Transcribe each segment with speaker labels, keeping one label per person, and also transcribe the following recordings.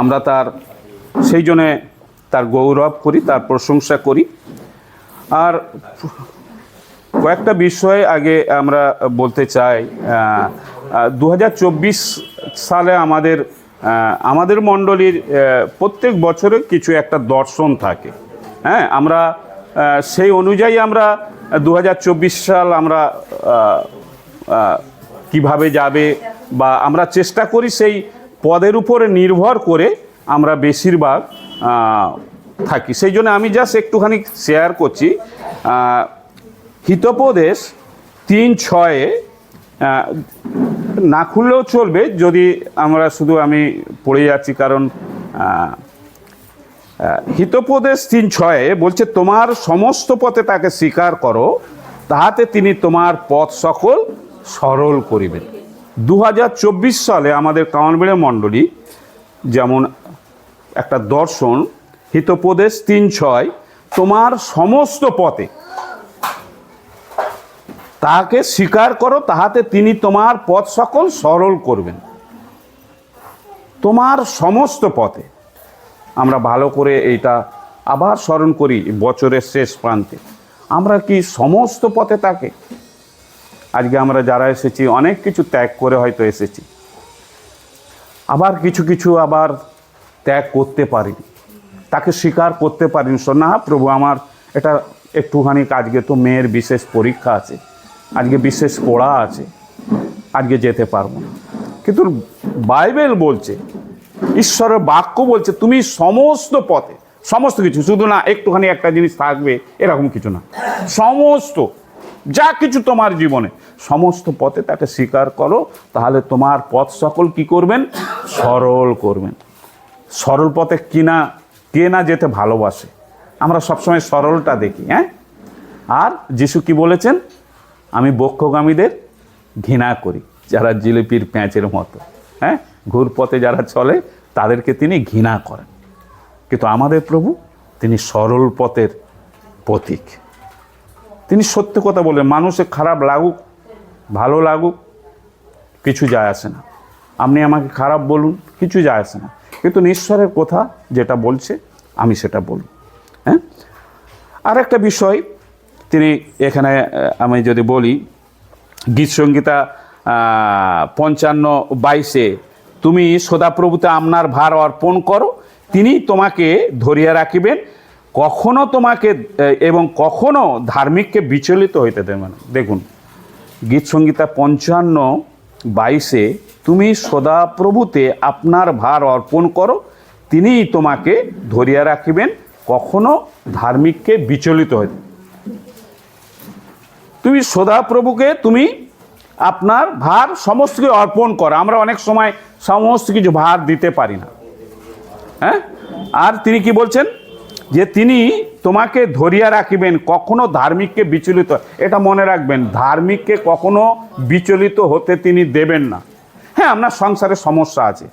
Speaker 1: আমরা তার, সেই জন্যে তার গৌরব করি, তার প্রশংসা করি। আর কয়েকটা বিষয় আগে আমরা বলতে চাই দু হাজার চব্বিশ সালে আমাদের আমাদের মণ্ডলীর প্রত্যেক বছরে কিছু একটা দর্শন থাকে। হ্যাঁ আমরা সেই অনুযায়ী আমরা দু হাজার চব্বিশ সাল আমরা কীভাবে যাবে বা আমরা চেষ্টা করি সেই পদের উপরে নির্ভর করে আমরা বেশিরভাগ থাকি। সেই জন্য আমি জাস্ট একটুখানি শেয়ার করছি হিতোপদেশ তিন ছয়ে না খুললেও চলবে যদি আমরা শুধু আমি পড়ে যাচ্ছি কারণ হিতোপদেশ তিন ছয়ে বলছে তোমার সমস্ত পথে তাকে স্বীকার করো, তাহাতে তিনি তোমার পথ সকল সরল করিবেন। দু হাজার চব্বিশ সালে আমাদের কামানবিড়ে মণ্ডলী, যেমন একটা দর্শন, হিতোপদেশ তিন ছয়, তোমার সমস্ত পথে। তাহাকে স্বীকার করো, তাহাতে তিনি তোমার পথ সকল সরল করবেন। তোমার সমস্ত পথে। আমরা ভালো করে এইটা আবার স্মরণ করি বছরের শেষ প্রান্তে। আমরা কি সমস্ত পথে তাকে আজকে আমরা যারা এসেছি, অনেক কিছু ত্যাগ করে হয়তো এসেছি। আবার কিছু কিছু আবার ত্যাগ করতে পারিনি। তাকে স্বীকার করতে পারিনি। না প্রভু, আমার এটা একটুখানি আজকে তো মেয়ের বিশেষ পরীক্ষা আছে। আজকে বিশেষ পড়া আছে। আজকে যেতে পারব কিন্তু বাইবেল বলছে, ঈশ্বরের বাক্য বলছে, তুমি সমস্ত পথে, সমস্ত কিছু, শুধু না একটুখানি একটা জিনিস থাকবে, এরকম কিছু না। সমস্ত যা কিছু তোমার জীবনে। সমস্ত পথে তাকে স্বীকার করো, তাহলে তোমার পথ সকল কি করবেন? সরল করবেন। সরল পথে কিনা, কে না যেতে ভালোবাসে। আমরা সবসময় সরলটা দেখি হ্যাঁ? আর যিশু কি বলেছেন? আমি বক্ষগামীদের ঘৃণা করি, যারা জিলিপির প্যাঁচের মতো হ্যাঁ? ঘুর পথে যারা চলে, তাদেরকে তিনি ঘৃণা করেন। কিন্তু আমাদের প্রভু, তিনি সরল পথের প্রতীক। তিনি সত্য কথা বলেন মানুষের খারাপ লাগুক, ভালো লাগুক, কিছু যায় আসে না। আপনি আমাকে খারাপ বলুন, কিছু যায় আসে না। কিন্তু ঈশ্বরের কথা যেটা বলছে, আমি সেটা বলব। হ্যাঁ? আর একটা বিষয়, তিনি এখানে আমি যদি বলি গীত সঙ্গীতা পঞ্চান্ন বাইশে, তুমি সদাপ্রভুতে আপনার ভার অর্পণ করো তিনি তোমাকে ধরিয়া রাখিবেন কখনো তোমাকে এবং কখনো ধার্মিককে বিচলিত হইতে দেবেন না। দেখুন গীত সঙ্গীতা পঞ্চান্ন বাইশে, তুমি সদাপ্রভুতে আপনার ভার অর্পণ করো, তিনিই তোমাকে ধরিয়া রাখিবেন, কখনো ধার্মিককে বিচলিত হইতে তুমি সদাপ্রভুকে তুমি আপনার ভার সমস্ত কিছু অর্পণ করো। আমরা অনেক সময় সমস্ত কিছু ভার দিতে পারি না। হ্যাঁ? আর তিনি কি বলছেন? যে তিনি তোমাকে ধরিয়া রাখিবেন, কখনো ধার্মিককে বিচলিত, এটা মনে রাখবেন, ধার্মিককে কখনো বিচলিত হতে তিনি দেবেন না। হ্যাঁ আপনার সংসারে সমস্যা আছে,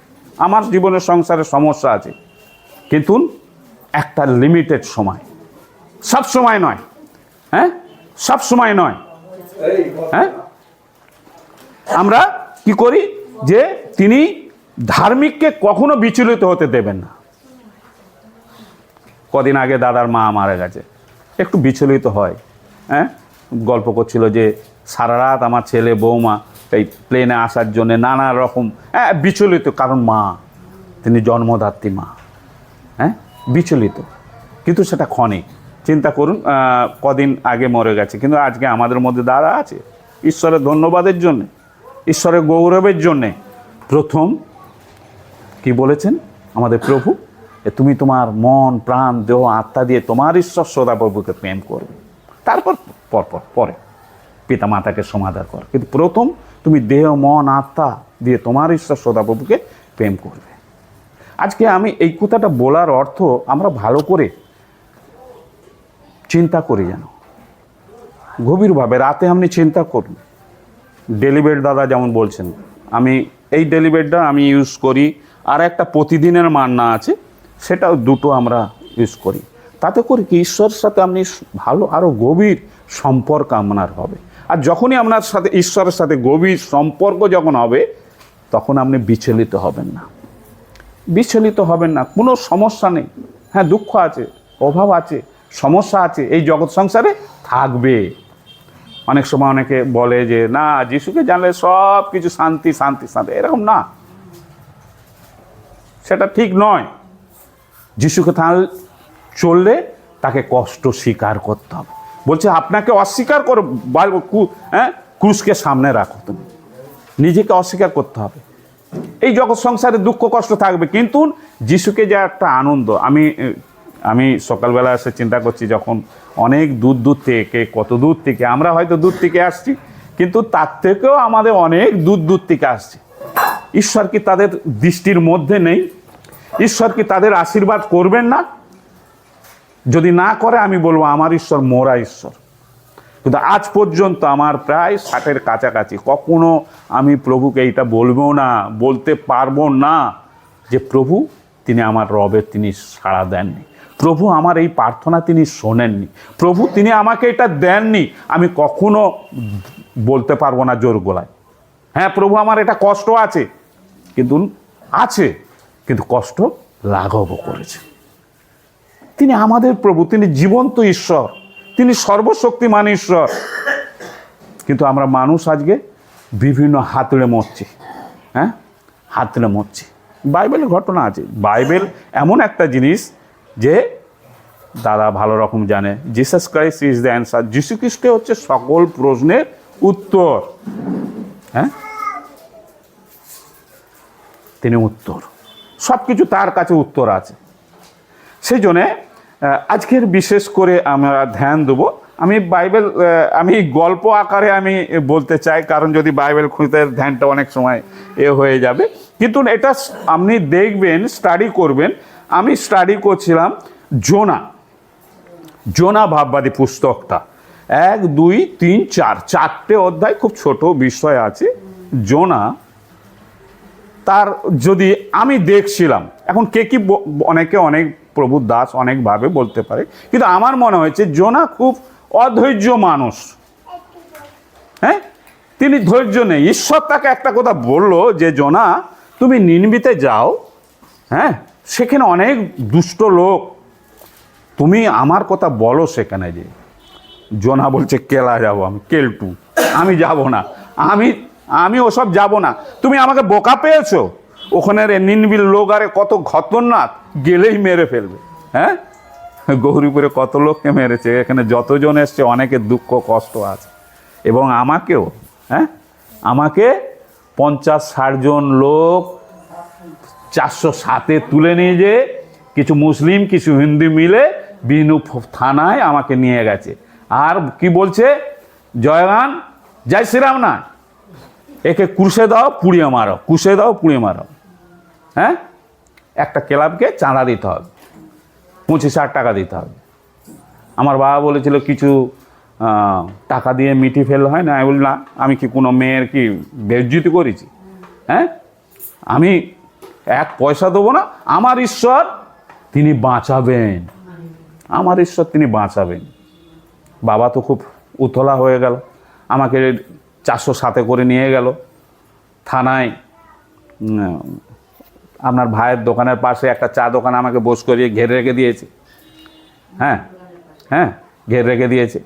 Speaker 1: আমার জীবনের সংসারে সমস্যা আছে, কিন্তু একটা লিমিটেড সময়, সব সময় নয় হ্যাঁ? সব সময় নয় হ্যাঁ? আমরা কি করি যে তিনি ধার্মিককে কখনো বিচলিত হতে দেবেন না। কদিন আগে দাদার মা মারা গেছে। একটু বিচলিত হয় হ্যাঁ? গল্প করছিল যে সারা রাত আমার ছেলে, বৌমা এই প্লেনে আসার জন্য নানা রকম হ্যাঁ বিচলিত, কারণ মা, তিনি জন্মদাত্রী মা হ্যাঁ? বিচলিত। কিন্তু সেটা ক্ষণিক চিন্তা করুন কদিন আগে মরে গেছে। কিন্তু আজকে আমাদের মধ্যে দাদা আছে। ঈশ্বরের ধন্যবাদের জন্যে, ঈশ্বরের গৌরবের জন্যে প্রথম কি বলেছেন আমাদের প্রভু? তুমি তোমার মন, প্রাণ, দেহ, আত্মা দিয়ে তোমার ঈশ্বর সদাপ্রভুকে প্রেম করবে তারপর পরপর পরে পিতা মাতাকে সমাধান কর। কিন্তু প্রথম তুমি দেহ, মন, আত্মা দিয়ে তোমার ঈশ্বর সদাপ্রভুকে প্রেম করবে। আজকে আমি এই কথাটা বলার অর্থ আমরা ভালো করে চিন্তা করি যেন। গভীরভাবে রাতে আপনি চিন্তা করুন। ডেলিবেট দাদা যেমন বলছেন, আমি এই ডেলিবেটটা আমি ইউজ করি, আর একটা প্রতিদিনের মান্না আছে সেটাও দুটো আমরা ইউজ করি। তাতে করে কি, ঈশ্বরের সাথে আপনি ভালো আরও গভীর সম্পর্ক আপনার হবে। আর যখনই আপনার সাথে, ঈশ্বরের সাথে গভীর সম্পর্ক যখন হবে, তখন আপনি বিচলিত হবেন না। বিচলিত হবেন না। কোনো সমস্যা নেই। হ্যাঁ দুঃখ আছে, অভাব আছে, সমস্যা আছে, এই জগৎ সংসারে থাকবে। অনেক সময় অনেকে বলে যে, না, যিশুকে জানলে সব কিছু শান্তি শান্তি শান্তি। এরকম না। সেটা ঠিক নয়। যিশুকে তাহলে চললে তাকে কষ্ট স্বীকার করতে হবে। বলছে, আপনাকে অস্বীকার করো হ্যাঁ? ক্রুশকে সামনে রাখো তুমি। নিজেকে অস্বীকার করতে হবে। এই জগৎ সংসারে দুঃখ, কষ্ট থাকবে, কিন্তু যিশুকে যে একটা আনন্দ, আমি আমি সকালবেলা এসে চিন্তা করছি যখন অনেক দূর দূর থেকে, কত দূর থেকে, আমরা হয়তো দূর থেকে আসছি, কিন্তু তার থেকেও আমাদের অনেক দূর দূর থেকে আসছে। ঈশ্বর কি তাদের দৃষ্টির মধ্যে নেই? ঈশ্বর কি তাদের আশীর্বাদ করবেন না? যদি না করে, আমি বলব, আমার ঈশ্বর, মোরা ঈশ্বর। কিন্তু আজ পর্যন্ত আমার প্রায় ষাটের কাছাকাছি। কখনো আমি প্রভুকে এইটা বলব না, বলতে পারব না যে, প্রভু, তিনি আমার রবের, তিনি সাড়া দেননি। প্রভু, আমার এই প্রার্থনা তিনি শোনেননি। প্রভু, তিনি আমাকে এটা দেননি। আমি কখনো বলতে পারব না জোর গলায়। হ্যাঁ প্রভু, আমার এটা কষ্ট আছে, কিন্তু আছে। কিন্তু কষ্ট লাঘবও করেছে তিনি আমাদের প্রভু, তিনি জীবন্ত ঈশ্বর, তিনি সর্বশক্তিমান ঈশ্বর। কিন্তু আমরা মানুষ আজকে বিভিন্ন হাতড়ে মরছি হ্যাঁ? হাতড়ে মরছি। বাইবেলের ঘটনা আছে। বাইবেল এমন একটা জিনিস যে দাদা ভালো রকম জানে। Jesus Christ is the answer যিশু খ্রিস্টে হচ্ছে সকল প্রশ্নের উত্তর হ্যাঁ? তিনি উত্তর। সব কিছু তার কাছে উত্তর আছে। সেই জন্যে আজকের বিশেষ করে আমরা ধ্যান দেবো। আমি বাইবেল আমি গল্প আকারে আমি বলতে চাই, কারণ যদি বাইবেল খুঁজতে ধ্যানটা অনেক সময় এ হয়ে যাবে। কিন্তু এটা আপনি দেখবেন স্টাডি করবেন। আমি স্টাডি করছিলাম জোনা। জোনা ভাববাদী পুস্তকটা। এক, দুই, তিন, চার, চারটে অধ্যায়, খুব ছোট বিষয় আছে। জোনা তার যদি আমি দেখছিলাম, এখন কে কি অনেকে অনেক প্রভু দাস অনেকভাবে বলতে পারে, কিন্তু আমার মনে হয়েছে জোনা খুব অধৈর্য মানুষ। হ্যাঁ? তিনি ধৈর্য নেই। ঈশ্বর তাকে একটা কথা বলল যে, জোনা, তুমি নিনবিতে যাও। হ্যাঁ? সেখানে অনেক দুষ্ট লোক। তুমি আমার কথা বলো সেখানে যে, জোনা বলছে, কেলা যাব আমি, কেলটু। আমি যাব না। আমি আমি ওসব যাব না। তুমি আমাকে বোকা পেয়েছ? ওখানে রে নিনবিল লোক আরে কত খতরনাক গেলেই মেরে ফেলবে হ্যাঁ? গৌরীপুরে কত লোককে মেরেছে, এখানে যতজন এসছে অনেকের দুঃখ, কষ্ট আছে। এবং আমাকেও হ্যাঁ? আমাকে পঞ্চাশ, ষাট জন লোক চারশো সাতে তুলে নিয়ে যে কিছু মুসলিম, কিছু হিন্দু মিলে বিনু থানায় আমাকে নিয়ে গেছে। আর কি বলছে? জয়গান? জয় শ্রীরাম না একে কুশে দাও, পুড়িয়ে মারো। কুশে দাও, পুড়িয়ে মারো। হ্যাঁ? একটা ক্লাবকে চাঁদা দিতে হবে। পঁচিশ হাজার টাকা দিতে হবে। আমার বাবা বলেছিল, কিছু টাকা দিয়ে মিটি ফেল হয় না? আমি বলি, না, আমি কি কোনো মেয়ের কি বেজ্জিতি করেছি? হ্যাঁ? আমি এক পয়সা দেবো না, আমার ঈশ্বর তিনি বাঁচাবেন। আমার ঈশ্বর তিনি বাঁচাবেন। বাবা তো খুব উতলা হয়ে গেল। আমাকে চারশো সাথে করে নিয়ে গেল। থানায় আপনার ভাইয়ের দোকানের পাশে একটা চা দোকান আমাকে বস করিয়ে ঘেরে রেখে দিয়েছে। হ্যাঁ হ্যাঁ ঘের রেখে দিয়েছে।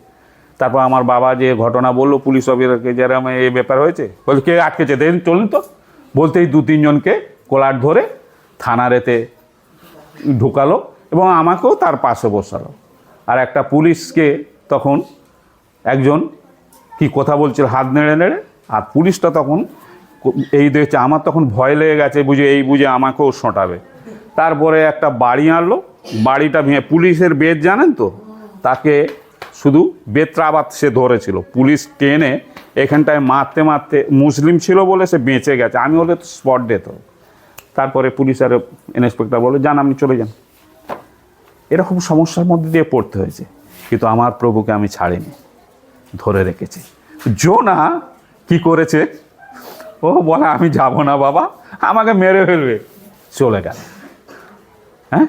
Speaker 1: তারপর আমার বাবা যে ঘটনা বলল, পুলিশ অফিসারকে যেরকম এই ব্যাপার হয়েছে, বলছে, কে আটকেছে? দেখুন, চলুন তো। বলতেই দু তিনজনকে কোলার ধরে থানার এতে ঢুকালো এবং আমাকেও তার পাশে বসালো। আর একটা পুলিশকে তখন একজন কি কথা বলছিল? হাত নেড়ে নেড়ে? আর পুলিশটা তখন এই দেখছে, আমার তখন ভয় লেগে গেছে, বুঝে এই বুঝে আমাকেও শোঁটাবে। তারপরে একটা বাড়ি আনলো, বাড়িটা ভেঙে, পুলিশের বেদ জানেন তো? তাকে শুধু বেত্রা আবার সে ধরেছিল। পুলিশ টেনে এখানটায় মারতে মারতে মুসলিম ছিল বলে সে বেঁচে গেছে। আমি হলে তো স্পট ডেথ হতো তারপরে পুলিশ আর ইন্সপেক্টর বলে যান, আপনি চলে যান। এরকম সমস্যার মধ্যে দিয়ে পড়তে হয়েছে। কিন্তু আমার প্রভুকে আমি ছাড়িনি। ধরে রেখেছি। জোনা কি করেছে? ও বলে, আমি যাব না বাবা, আমাকে মেরে ফেলবে। চলে গেল। হ্যাঁ?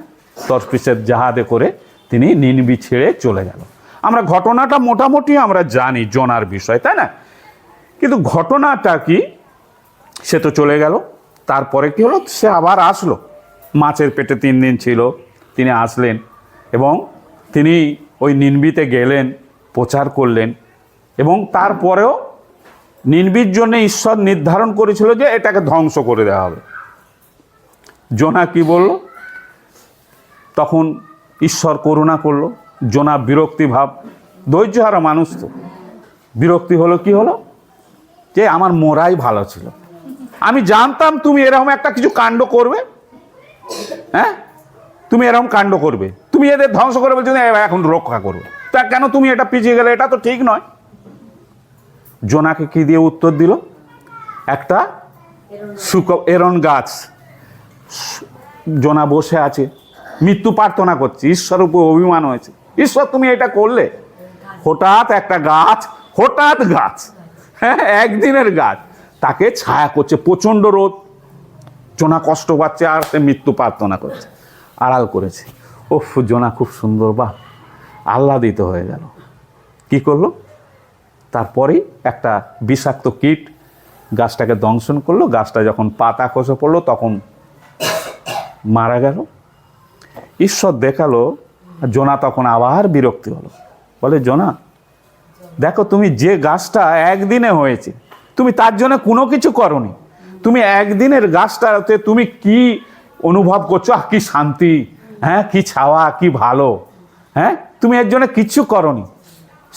Speaker 1: তরপিসের জাহাজে করে তিনি নিনবি ছেড়ে চলে গেল। আমরা ঘটনাটা মোটামুটি আমরা জানি জোনার বিষয়, তাই না? কিন্তু ঘটনাটা কি? সে তো চলে গেল। তারপরে কি হলো? সে আবার আসলো। মাছের পেটে তিন দিন ছিল, তিনি আসলেন এবং তিনি ওই নিনবিতে গেলেন, প্রচার করলেন। এবং তারপরেও নিনবির জন্য ঈশ্বর নির্ধারণ করেছিল যে এটাকে ধ্বংস করে দেওয়া হবে। জোনা কি বলল? তখন ঈশ্বর করুণা করল। জোনা বিরক্তি ভাব। ধৈর্যহারা মানুষ তো। বিরক্তি হলো কি হলো? যে আমার মোরাই ভালো ছিল। আমি জানতাম তুমি এরকম একটা কিছু কাণ্ড করবে। হ্যাঁ? তুমি এরকম কাণ্ড করবে। তুমি এদের ধ্বংস করে বলছো এখন রক্ষা করবে। তা কেন তুমি এটা পিছিয়ে গেলে? এটা তো ঠিক নয়। জোনাকে কি দিয়ে উত্তর দিল? একটা শুক এরন গাছ। জোনা বসে আছে। মৃত্যু প্রার্থনা করছে। ঈশ্বর উপর অভিমান হয়েছে। ঈশ্বর, তুমি এটা করলে? হঠাৎ একটা গাছ, হঠাৎ গাছ হ্যাঁ একদিনের গাছ, তাকে ছায়া করছে। প্রচণ্ড রোদ। জোনা কষ্ট পাচ্ছে আর সে মৃত্যু প্রার্থনা করছে। আড়াল করেছে। ওফ জোনা খুব সুন্দর বা আহ্লাদিত হয়ে গেল। কি করল? তারপরেই একটা বিষাক্ত কীট গাছটাকে দংশন করল। গাছটা যখন পাতা খসে পড়ল, তখন মারা গেল। ঈশ্বর দেখাল, জোনা তখন আবার বিরক্তি হলো। বলে, জোনা, দেখো তুমি যে গাছটা একদিনে হয়েছে, তুমি তার জন্য কোনো কিছু করনি। তুমি একদিনের গাছটাতে তুমি কি অনুভব করছ? কি শান্তি হ্যাঁ কি ছাওয়া, কি ভালো হ্যাঁ? তুমি এর জন্য কিচ্ছু করনি।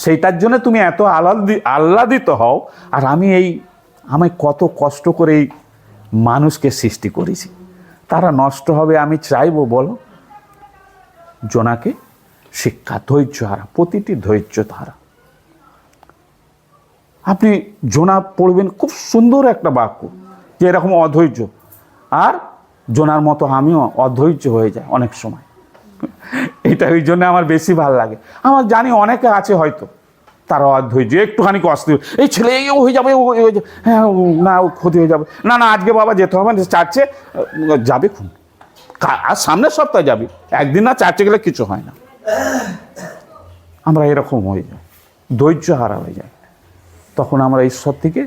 Speaker 1: সেইটার জন্য তুমি এত আহ্লাদি আহ্লাদিত হও, আর আমি এই আমি কত কষ্ট করে এই মানুষকে সৃষ্টি করেছি। তারা নষ্ট হবে, আমি চাইব, বলো। জোনাকে শিক্ষা, ধৈর্য হারা, প্রতিটি ধৈর্য ধারা আপনি জোনা পড়বেন, খুব সুন্দর একটা বাক্য, যে এরকম অধৈর্য। আর জোনার মতো আমিও অধৈর্য হয়ে যায় অনেক সময়। এটা ওই জন্য আমার বেশি ভালো লাগে। আমার জানি অনেকে আছে হয়তো তারা অধৈর্য একটুখানি কষ্ট এই ছেলে এই হয়ে যাবে, ও হয়ে যাবে হ্যাঁ ও না, ও ক্ষতি হয়ে যাবে। না না, আজকে বাবা যেতে হবে না চাচ্ছে যাবে খুন। আর সামনের সপ্তাহে যাবি। একদিন না চার্চে গেলে কিছু হয় না। আমরা এরকম হয়ে যাই, ধৈর্য হারা হয়ে যায় তখন আমরা ঈশ্বর থেকে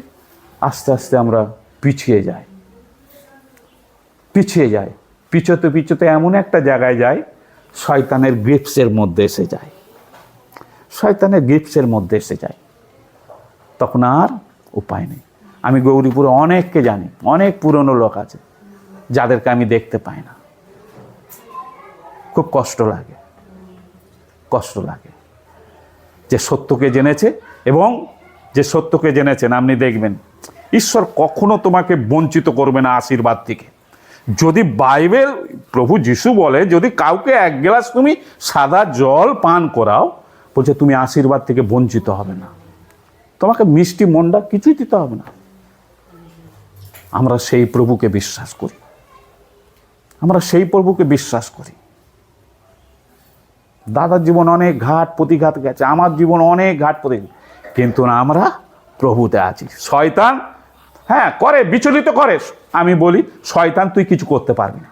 Speaker 1: আস্তে আস্তে আমরা পিছিয়ে যাই। পিছিয়ে যায় পিছোতে পিছোতে এমন একটা জায়গায় যায় শয়তানের গ্রিপসের মধ্যে এসে যায়। শয়তানের গ্রিপসের মধ্যে এসে যায়। তখন আর উপায় নেই। আমি গৌরীপুরে অনেককে জানি, অনেক পুরনো লোক আছে, যাদেরকে আমি দেখতে পাই না। খুব কষ্ট লাগে কষ্ট লাগে। যে সত্যকে জেনেছে এবং যে সত্যকে জেনেছেন, আপনি দেখবেন, ঈশ্বর কখনো তোমাকে বঞ্চিত করবে না আশীর্বাদ থেকে। যদি বাইবেল প্রভু যিশু বলে, যদি কাউকে এক গ্লাস তুমি সাদা জল পান করাও, বলছে তুমি আশীর্বাদ থেকে বঞ্চিত হবে না। তোমাকে মিষ্টি মন্ডা কিছুই দিতে হবে না। আমরা সেই প্রভুকে বিশ্বাস করি। আমরা সেই প্রভুকে বিশ্বাস করি। দাদার জীবন অনেক ঘাট প্রতিঘাত গেছে, আমার জীবন অনেক ঘাট প্রতিঘাত, কিন্তু না, আমরা প্রভুতে আছি। শয়তান হ্যাঁ করে, বিচলিত করে। আমি বলি, শয়তান, তুই কিছু করতে পারবি না।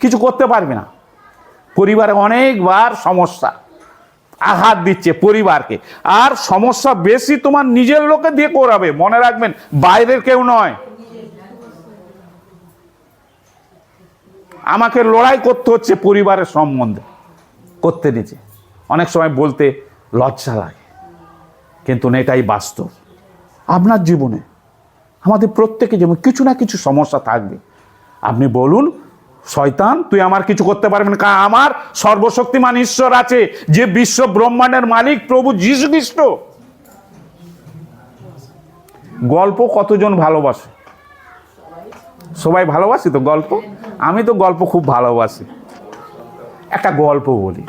Speaker 1: কিছু করতে পারবি না। পরিবারে অনেকবার সমস্যা। আঘাত দিচ্ছে পরিবারকে। আর সমস্যা বেশি তোমার নিজের লোকে দিয়ে করাবে। মনে রাখবেন, বাইরের কেউ নয়। আমাকে লড়াই করতে হচ্ছে পরিবারের সম্বন্ধে। করতে নিচে অনেক সময় বলতে লজ্জা লাগে। কিন্তু এটাই বাস্তব। আপনার জীবনে আমাদের প্রত্যেকে যেমন কিছু না কিছু সমস্যা থাকবে। আপনি বলুন, শয়তান, তুই আমার কিছু করতে পারবি না। কারণ আমার সর্বশক্তিমান ঈশ্বর আছে, যে বিশ্ব ব্রহ্মাণ্ডের মালিক প্রভু যীশু খ্রিস্ট। গল্প কতজন ভালোবাসে? সবাই ভালোবাসি তো গল্প? আমি তো গল্প খুব ভালোবাসি। একটা গল্প বলি।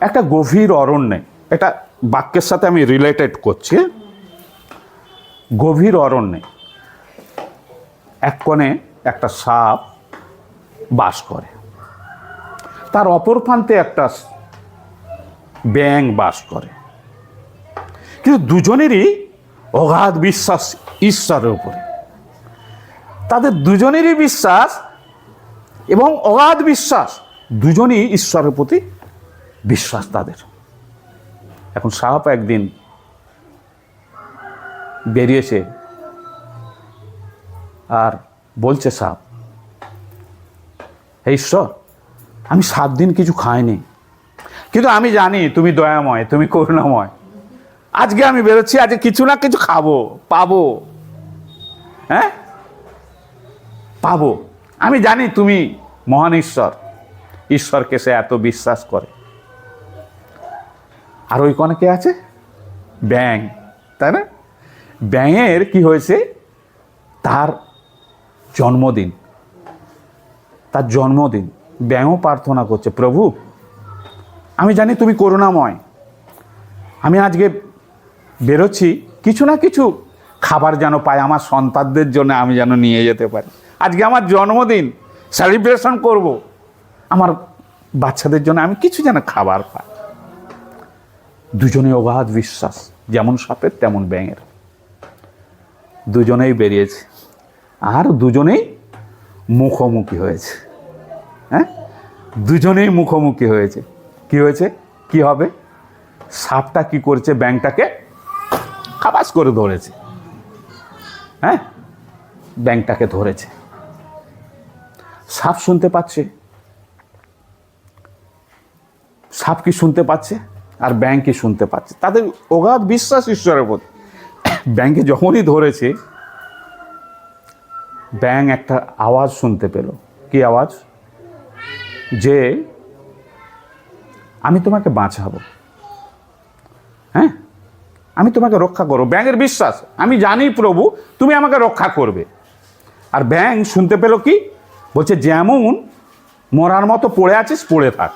Speaker 1: একটা গভীর অরণ্যে এটা বাক্যের সাথে আমি রিলেটেড করছি। গভীর অরণ্যে এক কোণে একটা সাপ বাস করে। তার অপর প্রান্তে একটা ব্যাং বাস করে। কিন্তু দুজনেরই অগাধ বিশ্বাস ঈশ্বরের উপরে। তাদের দুজনেরই বিশ্বাস এবং অগাধ বিশ্বাস দুজনই ঈশ্বরের প্রতি বিশ্বাস তাদের। এখন সাপ একদিন বেরিয়েছে আর বলছে সাপ, হে ঈশ্বর, আমি সাত দিন কিছু খাইনি। কিন্তু আমি জানি তুমি দয়াময়, তুমি করুণাময়। আজকে আমি বেরোচ্ছি, আজকে কিছু না কিছু খাব, পাবো। হ্যাঁ? পাবো। আমি জানি তুমি মহান ঈশ্বর। ঈশ্বরকে সে এত বিশ্বাস করে। আর ওই কোনে কে আছে? ব্যাং তাই না? ব্যাঙের কি হয়েছে? তার জন্মদিন। তার জন্মদিন। ব্যাঙও প্রার্থনা করছে, প্রভু, আমি জানি তুমি করুণাময়। আমি আজকে বেরোচ্ছি, কিছু না কিছু খাবার যেন পাই আমার সন্তানদের জন্য আমি যেন নিয়ে যেতে পারি। আজকে আমার জন্মদিন সেলিব্রেশন করব। আমার বাচ্চাদের জন্য আমি কিছু যেন খাবার পাই। দুজনে অগাধ বিশ্বাস, যেমন সাপের তেমন ব্যাঙের। দুজনেই বেরিয়েছে। আর দুজনেই মুখোমুখি হয়েছে। হ্যাঁ? দুজনেই মুখোমুখি হয়েছে। কি হয়েছে? কি হবে? সাপটা কি করছে? ব্যাংকটাকে খাবাস করে ধরেছে। হ্যাঁ? ব্যাংকটাকে ধরেছে। সাপ শুনতে পাচ্ছে। সাপ কি শুনতে পাচ্ছে? আর ব্যাংক কি শুনতে পাচ্ছে? তাদের অগাধ বিশ্বাস ঈশ্বরের প্রতি। ব্যাংকে যখনই ধরেছে, ব্যাং একটা আওয়াজ শুনতে পেল। কি আওয়াজ? যে, আমি তোমাকে বাঁচাবো। হ্যাঁ? আমি তোমাকে রক্ষা করব। ব্যাঙের বিশ্বাস। আমি জানি প্রভু, তুমি আমাকে রক্ষা করবে। আর ব্যাং শুনতে পেল কি? বলছে, যেমন মরার মতো পড়ে আছিস, পড়ে থাক।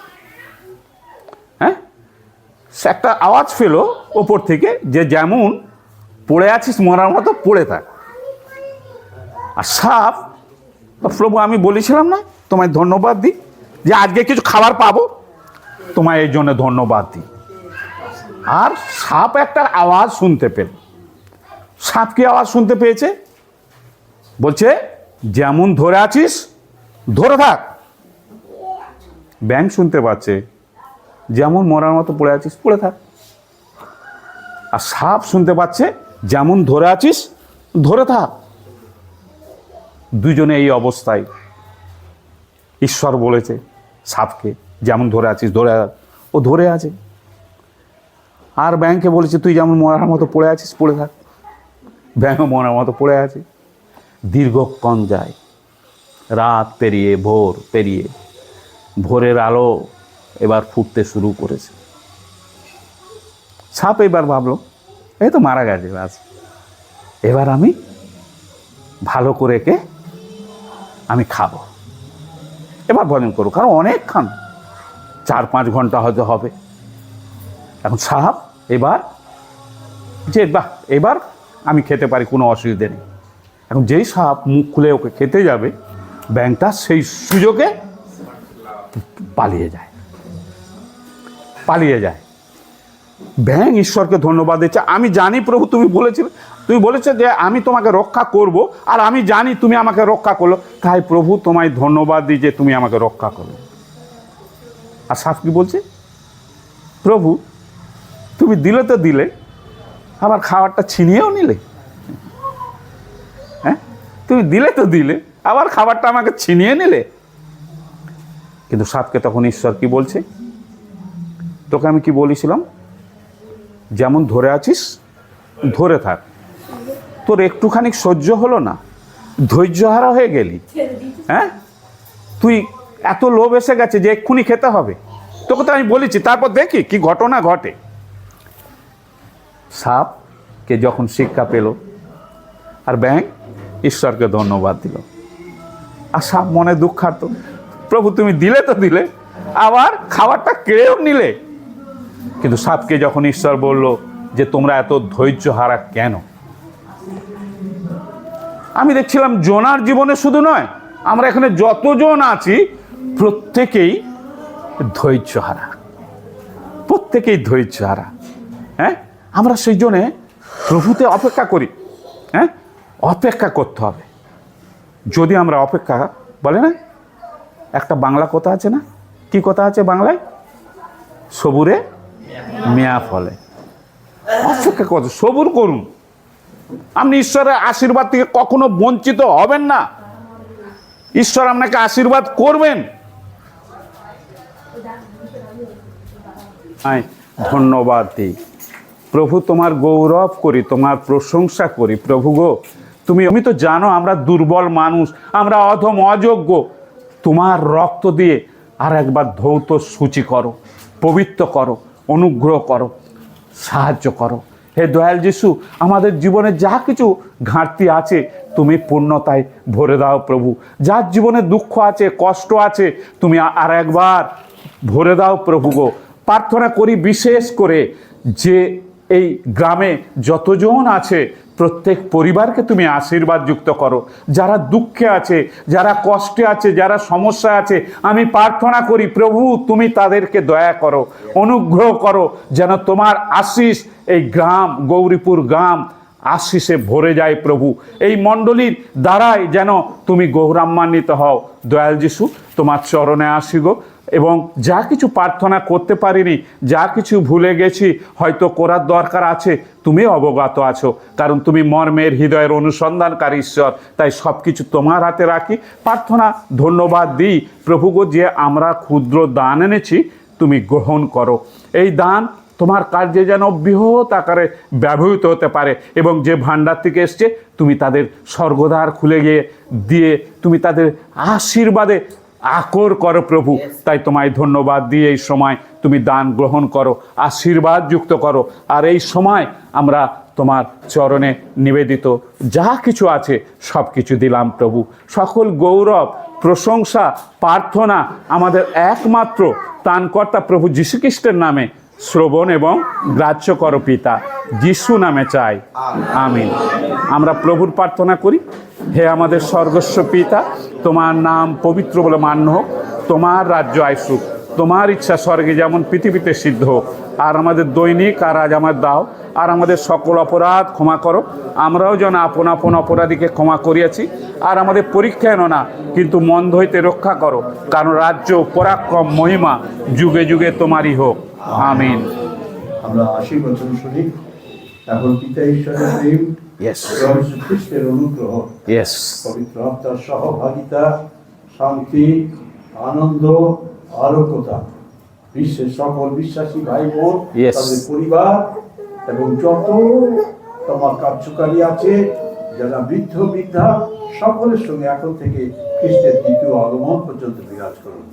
Speaker 1: হ্যাঁ? একটা আওয়াজ পেল ওপর থেকে যে, যেমন পড়ে আছিস, মরার মতো পড়ে থাক। আর সাপ, প্রভু, আমি বলেছিলাম না, তোমায় ধন্যবাদ দিই যে আজকে কিছু খাবার পাবো, তোমায় এই জন্য ধন্যবাদ দিই। আর সাপ একটা আওয়াজ শুনতে পেল। সাপ কি আওয়াজ শুনতে পেয়েছে? বলছে, যেমন ধরে আছিস, ধরে থাক। ব্যাং শুনতে পাচ্ছে, যেমন মরার মতো পড়ে আছিস, পড়ে থাক। আর সাপ শুনতে পাচ্ছে যেমন ধরে আছিস, ধরে থাক। দুজনে এই অবস্থায় ঈশ্বর বলেছে সাপকে, যেমন ধরে আছিস, ধরে। ও ধরে আছে। আর ব্যাংকে বলেছে, তুই যেমন মরার মতো পড়ে আছিস, পড়ে থাক। ব্যাংকও মরার মতো পড়ে আছে দীর্ঘক্ষণ যায়। রাত পেরিয়ে, ভোর পেরিয়ে। ভোরের আলো এবার ফুটতে শুরু করেছে। সাপ এবার ভাবলো এই তো মারা গেছে, বাস। এবার আমি ভালো করে একে আমি খাব। এবার ভজন করব, কারণ অনেক খান চার পাঁচ ঘণ্টা হয়তো হবে। এখন সাহাব, এবার যে, বাহ, এবার আমি খেতে পারি, কোনো অসুবিধে নেই। এখন যেই সাপ মুখ খুলে ওকে খেতে যাবে, ব্যাংকটা সেই সুযোগে পালিয়ে যায়। পালিয়ে যায়। ব্যাং ঈশ্বরকে ধন্যবাদ দিচ্ছে। আমি জানি প্রভু, তুমি বলেছিলে, তুমি বলেছ যে আমি তোমাকে রক্ষা করব আর আমি জানি তুমি আমাকে রক্ষা করল। তাই প্রভু তোমায় ধন্যবাদ দিই যে তুমি আমাকে রক্ষা করো আর সাপ কি বলছে? প্রভু, তুমি দিলে তো দিলে, আবার খাবারটা ছিনিয়েও নিলে। হ্যাঁ? তুমি দিলে তো দিলে, আবার খাবারটা আমাকে ছিনিয়ে নিলে। কিন্তু সাপকে তখন ঈশ্বর কি বলছে? তোকে আমি কি বলেছিলাম? যেমন ধরে আছিস, ধরে থাক। তোর একটুখানি সহ্য হলো না। ধৈর্যহারা হয়ে গেলি। হ্যাঁ? তুই এত লোভ এসে গেছে যে এক্ষুনি খেতে হবে। তোকে তো আমি বলেছি, তারপর দেখি কি ঘটনা ঘটে। সাপকে যখন শিক্ষা পেল, আর ব্যাং ঈশ্বরকে ধন্যবাদ দিল। আর সাপ মনে দুঃখার্ত প্রভু তুমি দিলে তো দিলে, আবার খাবারটা কেড়েও নিলে। কিন্তু সাপকে যখন ঈশ্বর বলল যে তোমরা এত ধৈর্য হারা কেন? আমি দেখছিলাম জোনার জীবনে শুধু নয়, আমরা এখানে যতজন আছি, প্রত্যেকেই ধৈর্য হারা। প্রত্যেকেই ধৈর্য হারা। হ্যাঁ? আমরা সেই জন্যে প্রভুতে অপেক্ষা করি। হ্যাঁ? অপেক্ষা করতে হবে। যদি আমরা অপেক্ষা, বলে না? একটা বাংলা কথা আছে না? কি কথা আছে বাংলায়? সবুরে মেয়া ফলে। অপেক্ষা করছে সবুর করুন। আপনি ঈশ্বরের আশীর্বাদ থেকে কখনো বঞ্চিত হবেন না। ঈশ্বর আপনাকে আশীর্বাদ করবেন। ধন্যবাদ দিই। প্রভু, তোমার গৌরব করি, তোমার প্রশংসা করি। প্রভু গো, তুমি আমি তো জানো আমরা দুর্বল মানুষ, আমরা অধম, অযোগ্য। তোমার রক্ত দিয়ে আর একবার ধৌত সূচি করো, পবিত্র করো। অনুগ্রহ করো, সাহায্য করো। হে দয়াল যিশু, আমাদের জীবনে যা কিছু ঘাটতি আছে, তুমি পূর্ণতায় ভরে দাও প্রভু। যার জীবনে দুঃখ আছে, কষ্ট আছে, তুমি আর একবার ভরে দাও প্রভু গো। প্রার্থনা করি বিশেষ করে যে এই গ্রামে যতজন আছে প্রত্যেক পরিবারকে তুমি আশীর্বাদ যুক্ত করো। যারা দুঃখে আছে, যারা কষ্টে আছে, যারা সমস্যা আছে, আমি প্রার্থনা করি, প্রভু, তুমি তাদেরকে দয়া করো, অনুগ্রহ করো, যেন তোমার আশিস, এই গ্রাম, গৌরীপুর গ্রাম, আশিসে ভরে যায় প্রভু। এই মণ্ডলীর দ্বারাই যেন তুমি গৌরাম্মান্বিত হও। দয়াল যিশু, তোমার চরণে আসি গো। এবং যা কিছু প্রার্থনা করতে পারিনি, যা কিছু ভুলে গেছি, হয়তো করার দরকার আছে, তুমি অবগত আছো। কারণ তুমি মর্মের হৃদয়ের অনুসন্ধানকারী ঈশ্বর, তাই সব কিছু তোমার হাতে রাখি। প্রার্থনা, ধন্যবাদ দিই। প্রভু গো, যে আমরা ক্ষুদ্র দান এনেছি, তুমি গ্রহণ করো। এই দান তোমার কার্যে যেন বৃহৎ আকারে ব্যবহৃত হতে পারে এবং যে ভাণ্ডার থেকে এসছে, তুমি তাদের স্বর্গদ্বার খুলে গিয়ে দিয়ে, তুমি তাদের আশীর্বাদে আকর করো প্রভু। তাই তোমায় ধন্যবাদ দিয়ে এই সময় তুমি দান গ্রহণ করো আশীর্বাদ যুক্ত করো। আর এই সময় আমরা তোমার চরণে নিবেদিত। যা কিছু আছে সব কিছু দিলাম প্রভু। সকল গৌরব প্রশংসা প্রার্থনা আমাদের একমাত্র তানকর্তা প্রভু যীশুখ্রিস্টের নামে শ্রবণ এবং গ্রাহ্য করো পিতা, যিশু নামে চাই। আমিন। আমরা প্রভুর প্রার্থনা করি, হে আমাদের স্বর্গস্ব পিতা, তোমার নাম পবিত্র বলে মান্য হোক, তোমার রাজ্য আইসুক তোমার ইচ্ছা স্বর্গে যেমন পৃথিবীতে সিদ্ধ হোক, আর আমাদের দৈনিক আর আজ আমার দাও, আর আমাদের সকল অপরাধ ক্ষমা করো, আমরাও যেন আপন আপন অপরাধীকে ক্ষমা করিয়াছি, আর আমাদের পরীক্ষা এনো না, কিন্তু মন্দ হইতে রক্ষা করো, কারণ রাজ্য, পরাক্রম, মহিমা যুগে যুগে তোমারই হোক। আমিন।
Speaker 2: আমরা আশীর্বাদ শুনি এখন পিতা ঈশ্বরের প্রেম খ্রিস্টের অনুগ্রহ পবিত্র আত্মার সহভাগিতা শান্তি আনন্দ আরোগ্যতা বিশ্বের সকল বিশ্বাসী ভাই বোন. তাদের পরিবার এবং যত তোমার কার্যকারী আছে যারা বৃদ্ধ বৃদ্ধা সকলের সঙ্গে এখন থেকে খ্রিস্টের দ্বিতীয় আগমন পর্যন্ত বিরাজ করুন।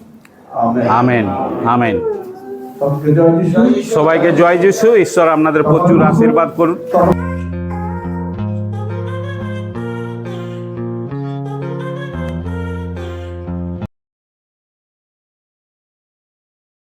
Speaker 2: আমেন।
Speaker 1: আমেন। আমেন। সবাইকে জয় যিশু। ঈশ্বর আপনাদের প্রচুর আশীর্বাদ করুন।